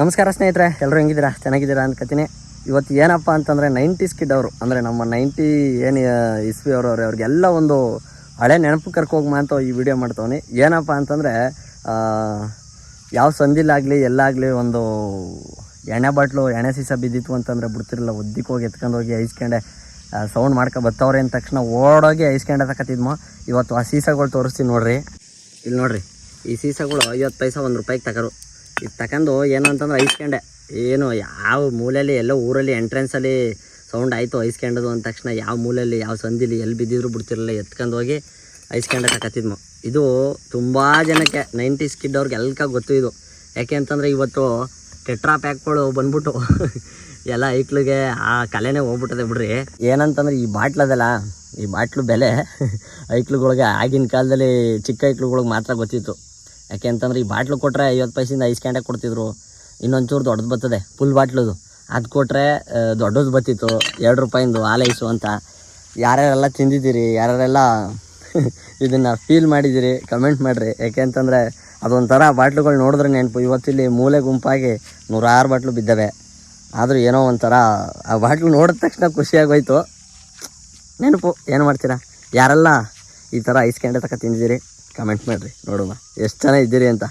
ನಮಸ್ಕಾರ ಸ್ನೇಹಿತರೆ ಎಲ್ಲರೂ ಹೆಂಗಿದ್ದೀರಾ? ಚೆನ್ನಾಗಿದ್ದೀರಾ ಅನ್ಕೋತೀನಿ. ಇವತ್ತು ಏನಪ್ಪ ಅಂತಂದರೆ ನೈಂಟೀಸ್ ಕಿಡ್ ಅವರು. ಅಂದರೆ ನಮ್ಮ ನೈಂಟಿ ಏನು ಇಸ್ವಿ ಅವರು, ಅವ್ರೆ ಅವ್ರಿಗೆಲ್ಲ ಒಂದು ಹಳೆ ನೆನಪು ಕರ್ಕೋಗಿ ಅಂತ ಈ ವಿಡಿಯೋ ಮಾಡ್ತವನಿ. ಏನಪ್ಪ ಅಂತಂದರೆ ಯಾವ ಸಂದಿಲಾಗಲಿ ಎಲ್ಲಾಗಲಿ ಒಂದು ಎಣ್ಣೆ ಬಾಟ್ಲು, ಎಣ್ಣೆ ಸೀಸ ಬಿದ್ದಿತ್ತು ಅಂತಂದರೆ ಬಿಡ್ತಿರಲಿಲ್ಲ. ಒದ್ದಿಕ್ಕೋಗಿ ಎತ್ಕೊಂಡು ಹೋಗಿ ಐಸ್ಕೊಂಡೆ ಸೌಂಡ್ ಮಾಡ್ಕೊ ಬತ್ತವ್ರೆ ಅಂದ ತಕ್ಷಣ ಓಡೋಗಿ ಐಸ್ಕೊಂಡೆ ತಕತಿದ್ಮೋ ಇವತ್ತು ಆ ಸೀಸಗಳು ತೋರಿಸ್ತೀನಿ ನೋಡ್ರಿ. ಇಲ್ಲಿ ನೋಡ್ರಿ, ಈ ಸೀಸಗಳು ಐವತ್ತು ಪೈಸೆ ಒಂದು ರೂಪಾಯಿಗೆ ತಗರು ಇದು ತಗೊಂಡು ಏನು ಅಂತಂದ್ರೆ ಐಸ್ಕೊಂಡೆ ಏನು, ಯಾವ ಮೂಲೆಯಲ್ಲಿ, ಎಲ್ಲೋ ಊರಲ್ಲಿ ಎಂಟ್ರೆನ್ಸಲ್ಲಿ ಸೌಂಡ್ ಆಯಿತು ಐಸ್ಕೊಂಡದು ಅಂದ ತಕ್ಷಣ ಯಾವ ಮೂಲೆಯಲ್ಲಿ, ಯಾವ ಸಂದಿಲಿ ಎಲ್ಲಿ ಬಿದ್ದಿದ್ರು ಬಿಡ್ತಿರಲಿಲ್ಲ. ಎತ್ಕೊಂಡು ಹೋಗಿ ಐಸ್ಕೊಂಡೆ ತಕತ್ತಿದ್ಮು. ಇದು ತುಂಬ ಜನಕ್ಕೆ ನೈಂಟೀಸ್ ಕಿಡ್ ಅವ್ರಿಗೆ ಎಲ್ಕ ಗೊತ್ತು ಇದು. ಯಾಕೆ ಅಂತಂದರೆ ಇವತ್ತು ಟೆಟ್ರಾ ಪ್ಯಾಕ್ಗಳು ಬಂದ್ಬಿಟ್ಟು ಎಲ್ಲ ಐಕ್ಳಿಗೆ ಆ ಕಲೆನೇ ಹೋಗ್ಬಿಟ್ಟದೆ ಬಿಡ್ರಿ. ಏನಂತಂದ್ರೆ ಈ ಬಾಟ್ಲದಲ್ಲ, ಈ ಬಾಟ್ಲು ಬೆಲೆ ಐಕ್ಳುಗಳಿಗೆ ಆಗಿನ ಕಾಲದಲ್ಲಿ ಚಿಕ್ಕ ಐಕ್ಳುಗಳಿಗೆ ಮಾತ್ರ ಗೊತ್ತಿತ್ತು. ಯಾಕೆ ಅಂತಂದ್ರೆ ಈ ಬಾಟ್ಲು ಕೊಟ್ಟರೆ ಐವತ್ತು ಪೈಸಿಂದ ಐಸ್ ಕ್ಯಾಂಡೆ ಕೊಡ್ತಿದ್ರು. ಇನ್ನೊಂಚೂರು ದೊಡ್ಡದು ಬರ್ತದೆ ಫುಲ್ ಬಾಟ್ಲದು. ಅದು ಕೊಟ್ಟರೆ ದೊಡ್ಡದು ಬತ್ತಿತ್ತು ಎರಡು ರೂಪಾಯಿಂದು ಹಾಲೈಸು ಅಂತ. ಯಾರ್ಯಾರೆಲ್ಲ ತಿಂದಿದ್ದೀರಿ, ಯಾರ್ಯಾರೆಲ್ಲ ಇದನ್ನು ಫೀಲ್ ಮಾಡಿದ್ದೀರಿ ಕಮೆಂಟ್ ಮಾಡಿರಿ. ಯಾಕೆ ಅಂತಂದರೆ ಅದೊಂಥರ ಬಾಟ್ಲುಗಳು ನೋಡಿದ್ರೆ ನೆನಪು. ಇವತ್ತಿಲ್ಲಿ ಮೂಲೆ ಗುಂಪಾಗಿ ನೂರಾರು ಬಾಟ್ಲು ಬಿದ್ದವೆ. ಆದರೂ ಏನೋ ಒಂಥರ ಆ ಬಾಟ್ಲು ನೋಡಿದ ತಕ್ಷಣ ಖುಷಿಯಾಗೋಯ್ತು. ನೆನಪು, ಏನು ಮಾಡ್ತೀರಾ? ಯಾರೆಲ್ಲ ಈ ಥರ ಐಸ್ ಕ್ಯಾಂಡೆ ತಕ ತಿಂದಿದ್ದೀರಿ? ಕಮೆಂಟ್ ಮಾಡಿರಿ ನೋಡೋಣ. ಎಷ್ಟು ಜನ ಇದ್ದೀರಿ ಅಂತ?